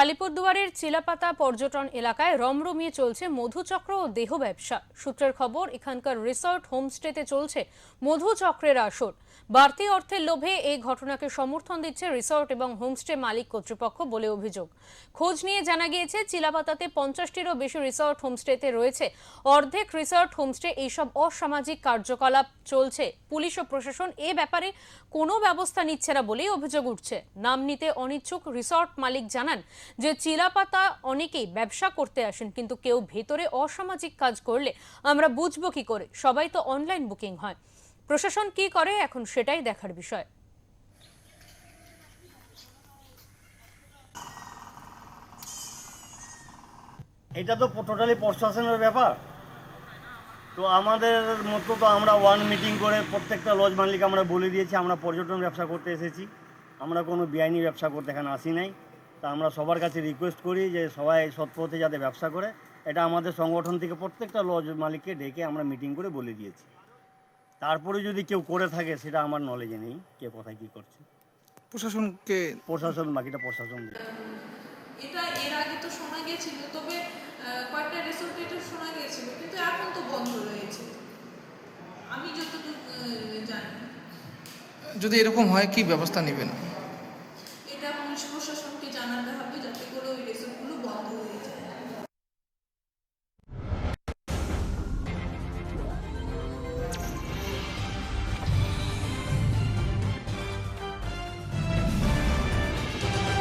আলিপুরদুয়ারের চিলাপাতা পর্যটন এলাকায় রমরমিয়ে চলছে মধুচক্র ও দেহ ব্যবসা। সূত্রের খবর, এখানকার রিসর্ট হোমস্টেতে চলছে মধুচক্রের আসর। বাড়তি অর্থের লোভে এই ঘটনাকে সমর্থন দিচ্ছে রিসর্ট এবং হোমস্টে মালিক কর্তৃপক্ষ বলে অভিযোগ। খোঁজ নিয়ে জানা গিয়েছে, চিলাপাতাতে পঞ্চাশটিরও বেশি রিসর্ট হোমস্টেতে রয়েছে। অর্ধেক রিসর্ট হোমস্টে এইসব অসামাজিক কার্যকলাপ চলছে। পুলিশ ও প্রশাসন এ ব্যাপারে কোনো ব্যবস্থা নিচ্ছে না বলেই অভিযোগ উঠছে। নাম নিতে অনিচ্ছুক রিসর্ট মালিক জানান যে চিলাপাতা অনেকেই ব্যবসা করতে আসেন, কিন্তু কেউ ভেতরে অসামাজিক কাজ করলে আমরা বুঝব কি করে? সবাই তো অনলাইন বুকিং হয়। প্রশাসন কি করে এখন সেটাই দেখার বিষয়। এটা তো টোটালি প্রশাসনের ব্যাপার। তো আমাদের মতো তো আমরা ওয়ান মিটিং করে প্রত্যেকটা লজ মালিক আমরা বলে দিয়েছি, আমরা পর্যটন ব্যবসা করতে এসেছি। আমরা কোনো বেআইনি ব্যবসা করতে এখানে আসি নাই। তা আমরা সবার কাছে রিকোয়েস্ট করি যে সবাই সৎপথে যাতে ব্যবসা করে। এটা আমাদের সংগঠন থেকে প্রত্যেকটা লজ মালিককে ডেকে আমরা মিটিং করে বলে দিয়েছি। তারপরে যদি কেউ করে থাকে সেটা আমার নলেজে নেই কে কোথায় কী করছে। প্রশাসনকে প্রশাসন বাকিটা প্রশাসন। এটা এর আগে তো শোনা গেছিল তবে কয়েকটা রিসোর্টে এটা শোনা গেছিল কিন্তু এখন তো বন্ধ রয়েছে। আমি যতটুকু জানি। যদি এরকম হয় কি ব্যবস্থা নেবেন? পুলিশ প্রশাসনকে জানাতে হবে যাতে কোনো ওই রিসোর্ট